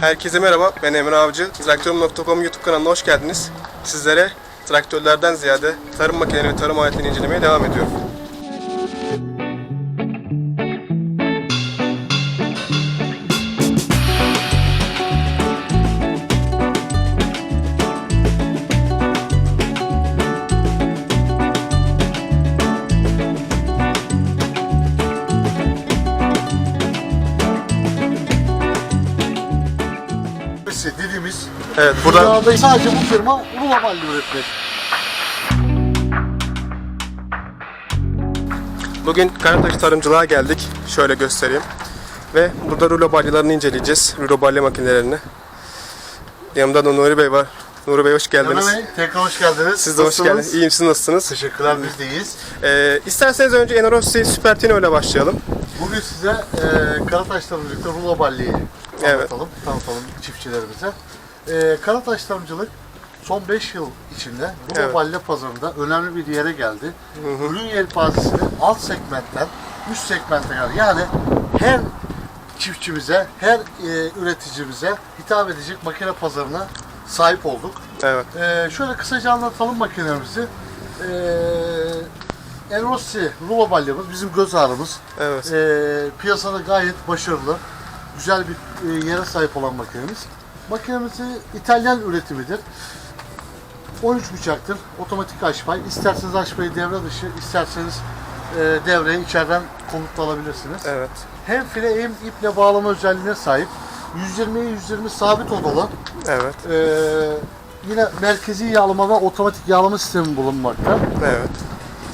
Herkese merhaba, ben Emre Avcı. Traktörüm.com YouTube kanalına hoş geldiniz. Sizlere traktörlerden ziyade tarım makineleri ve tarım aletlerini incelemeye devam ediyorum. Evet, burada dünyada sadece bu firma rulo balli üretmek. bugün Karataş Tarımcılığa geldik. Şöyle göstereyim. Ve burada rulo balyalarını inceleyeceğiz. Rulo balya makinelerini. Yanımda da Nuri Bey var. Nuri Bey hoş geldiniz. Emre Bey tekrar hoş geldiniz. Siz de hoş geldiniz. İyiyim, siz nasılsınız? Teşekkürler biz de iyiyiz. Ee, isterseniz önce Enerossi Supertino ile başlayalım. Bugün size e, Karataş'la birlikte rulo balliyi Evet. anlatalım, tanıtalım çiftçilerimize. E, Karataş tarımcılık son 5 yıl içinde rulo Evet. balya pazarında önemli bir yere geldi. Ürün yelpazesini alt segmentten üst segmente geldi. Yani her çiftçimize, her e, üreticimize hitap edecek makine pazarına sahip olduk. Evet. Ee, şöyle kısaca anlatalım makinemizi. Ee, Enrossi rulo balyamız bizim göz ağrımız. Evet. Ee, piyasada gayet başarılı, güzel bir e, yere sahip olan makinemiz. Makinemiz İtalyan üretimidir. 13 bıçaktır, otomatik açpay. İsterseniz açpayı devre dışı, isterseniz e, devreye içeriden komutla alabilirsiniz. Evet. Hem file hem iple bağlama özelliğine sahip. 120'ye 120 sabit odalı. Evet. Ee, yine merkezi yağlama ve otomatik yağlama sistemi bulunmakta. Evet.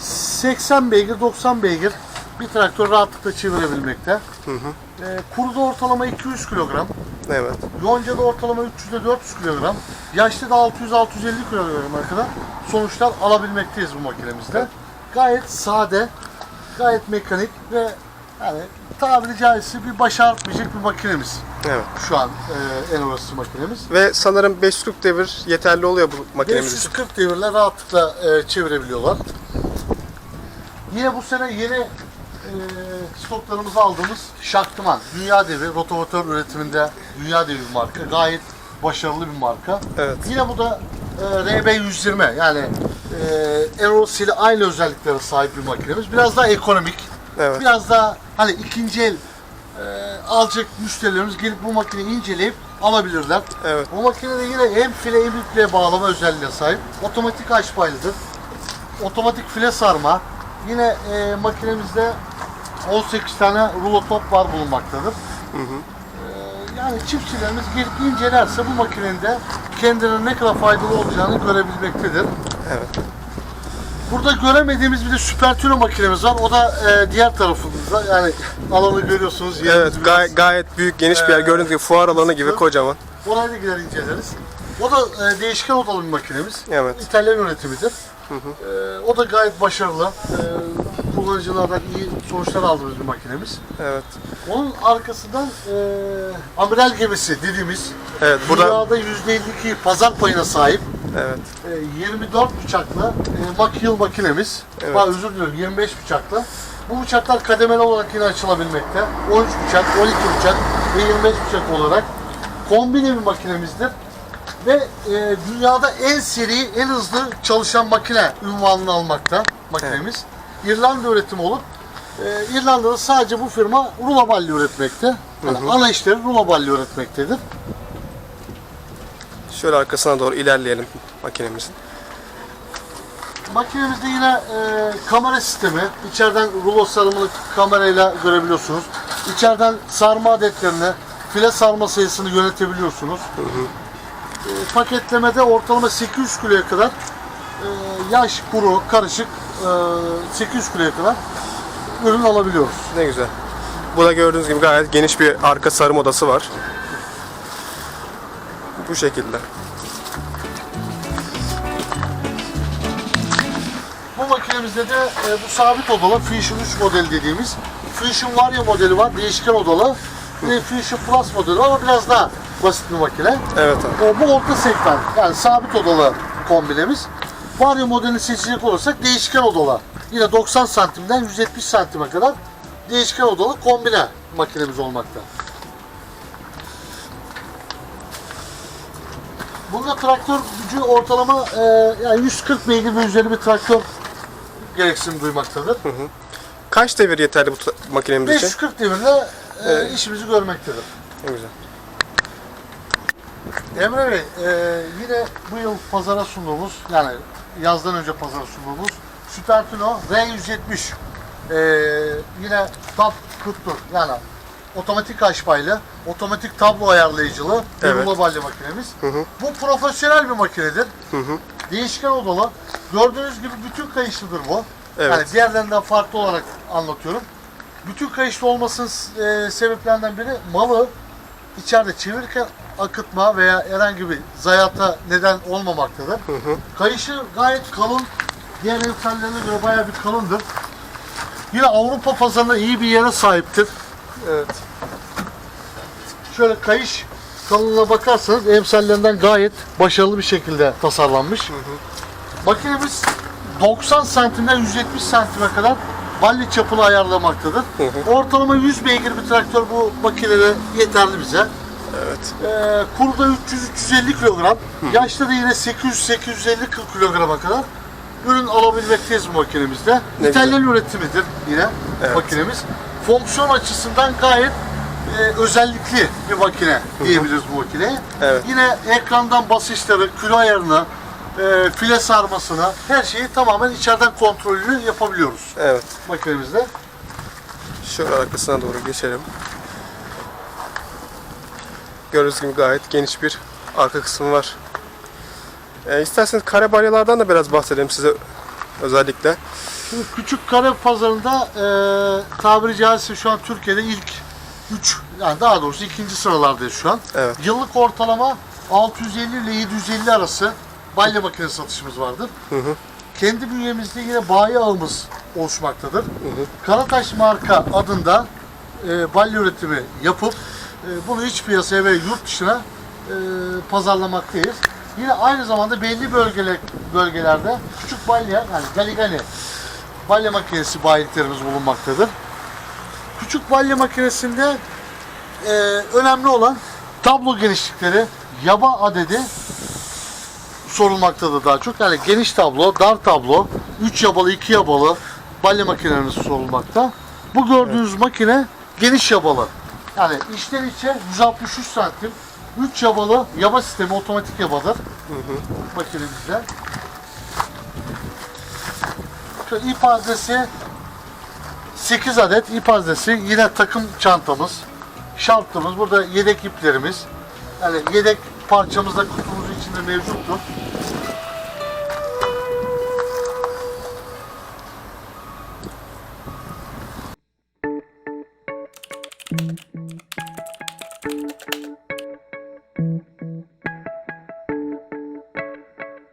80 beygir, 90 beygir bir traktör rahatlıkla çevirebilmekte. Hı hı. Ee, kuruda ortalama 200 kilogram, Evet. yoncada ortalama 300 ile 400 kilogram, yaşlı da 600-650 kilograma kadar sonuçlar alabilmekteyiz bu makinemizde. Gayet sade, gayet mekanik ve yani tabiri caizse bir baş ağrıtmayacak bir makinemiz. Evet. Şu an e, en orası makinemiz. Ve sanırım 540 devir yeterli oluyor bu makinemiz için. 540 devirle rahatlıkla e, çevirebiliyorlar. Yine bu sene yeni e, stoklarımızı aldığımız Şaktıman, dünya devi, rotovatör üretiminde dünya devi bir marka. Gayet başarılı bir marka. Evet. Yine bu da e, RB120 yani e, Eros ile aynı özelliklere sahip bir makinemiz. Biraz daha ekonomik, Evet. biraz daha hani ikinci el e, alacak müşterilerimiz gelip bu makineyi inceleyip alabilirler. Evet. Bu makinede yine hem file hem iple bağlama özelliğine sahip. Otomatik açpaylıdır. Otomatik file sarma. Yine e, makinemizde 18 tane rulo top var bulunmaktadır. E, yani çiftçilerimiz gelip incelerse bu makinenin de kendilerine ne kadar faydalı olacağını görebilmektedir. Evet. Burada göremediğimiz bir de süper tüno makinemiz var. O da e, diğer tarafımızda. Yani alanı görüyorsunuz. Evet, biraz- gay- gayet büyük, geniş bir yer. Ee, Gördüğünüz gibi fuar alanı gibi kocaman. Oraya da gider inceleriz. O da e, değişken odalı bir makinemiz. Evet. İtalyan üretimidir. E, o da gayet başarılı. E, kullanıcılardan iyi sonuçlar aldığımız bir makinemiz. Evet. Onun arkasından e, amiral gemisi dediğimiz Evet, burada dünyada %52 pazar payına sahip evet. e, 24 bıçaklı e, makyıl makinemiz. Evet. Pardon, özür diliyorum 25 bıçaklı. Bu bıçaklar kademeli olarak yine açılabilmekte. 13 bıçak, 12 bıçak ve 25 bıçak olarak kombine bir makinemizdir. Ve e, dünyada en seri, en hızlı çalışan makine ünvanını almakta makinemiz. İrlanda üretimi olup e, İrlanda'da sadece bu firma rulo üretmekte. Yani ana işleri rulo üretmektedir. Şöyle arkasına doğru ilerleyelim makinemizin. Makinemizde yine e, kamera sistemi. İçeriden rulo sarımını kamerayla görebiliyorsunuz. İçeriden sarma adetlerini, file sarma sayısını yönetebiliyorsunuz. E, paketlemede ortalama 800 kiloya kadar e, yaş, kuru, karışık 800 kiloya kadar ürün alabiliyoruz. Ne güzel. Burada gördüğünüz gibi gayet geniş bir arka sarım odası var. Bu şekilde. Bu makinemizde de e, bu sabit odalı Fusion 3 modeli dediğimiz Fusion Vario modeli var, değişken odalı. Ve Fusion Plus modeli var ama biraz daha basit bir makine. Evet abi. E, bu orta segment yani sabit odalı kombinemiz. Vario modelini seçecek olursak değişken odalı Yine 90 santimden 170 santime kadar değişken odalı kombine makinemiz olmakta. Bunda traktör gücü ortalama e, yani 140 beygir ve üzeri bir traktör gereksinim duymaktadır. Kaç devir yeterli bu makinemiz için? 540 devirle e, işimizi görmektedir. Ne güzel. Emre Bey, e, yine bu yıl pazara sunduğumuz, yani yazdan önce pazara sunduğumuz Supertuno R170 e, yine Tab 44 yani otomatik haşpaylı, otomatik tablo ayarlayıcılı bir Evet. rulo balya makinemiz. hı. Bu profesyonel bir makinedir. Hı hı. Değişken odalı. Gördüğünüz gibi bütün kayışlıdır bu. Evet. Yani diğerlerinden farklı olarak anlatıyorum. Bütün kayışlı olmasının e, sebeplerinden biri malı içeride çevirirken akıtma veya herhangi bir zayata neden olmamaktadır. Kayışı gayet kalın. Diğer emsallerine göre bayağı bir kalındır. Yine Avrupa pazarında iyi bir yere sahiptir. Evet. Şöyle kayış kalınlığına bakarsanız emsallerinden gayet başarılı bir şekilde tasarlanmış. Makinemiz 90 santimden 170 santime kadar balli çapını ayarlamaktadır. Ortalama 100 beygir bir traktör bu makinede yeterli bize. Evet. Ee, kuruda 300-350 kilogram, yaşta da yine 800-850 kilograma kadar ürün alabilmekteyiz bu makinemizde. Ne İtalyan üretimidir yine Evet. makinemiz. Fonksiyon açısından gayet e, özellikli bir makine diyebiliriz bu makineye. Evet. Yine ekrandan basınçları, kilo ayarını, e, file sarmasını, her şeyi tamamen içeriden kontrolünü yapabiliyoruz Evet. makinemizde. Şöyle arkasına doğru geçelim. Gördüğünüz gibi gayet geniş bir arka kısmı var. E, isterseniz kare balyalardan da biraz bahsedelim size özellikle. Şimdi küçük kare pazarında e, tabiri caizse şu an Türkiye'de ilk 3 yani daha doğrusu ikinci sıralardayız şu an. Evet. Yıllık ortalama 650 ile 750 arası balya makine satışımız vardır. hı. Kendi bünyemizde yine bayi ağımız oluşmaktadır. Karataş marka adında e, balya üretimi yapıp e, bunu iç piyasaya ve yurt dışına e, pazarlamaktayız. Yine aynı zamanda belli bölgeler, bölgelerde küçük balya yani galigani balya makinesi bayiliklerimiz bulunmaktadır. Küçük balya makinesinde e, önemli olan tablo genişlikleri, yaba adedi sorulmaktadır daha çok. Yani geniş tablo, dar tablo, 3 yabalı, 2 yabalı balya makinelerimiz sorulmakta. Bu gördüğünüz makine geniş yabalı. Yani içten içe 163 santim, 3 yabalı yaba sistemi otomatik yabadır makinemizde. Şöyle ip adresi 8 adet ip adresi yine takım çantamız, şaltımız, burada yedek iplerimiz. Yani yedek parçamız da kutumuzun içinde mevcuttur.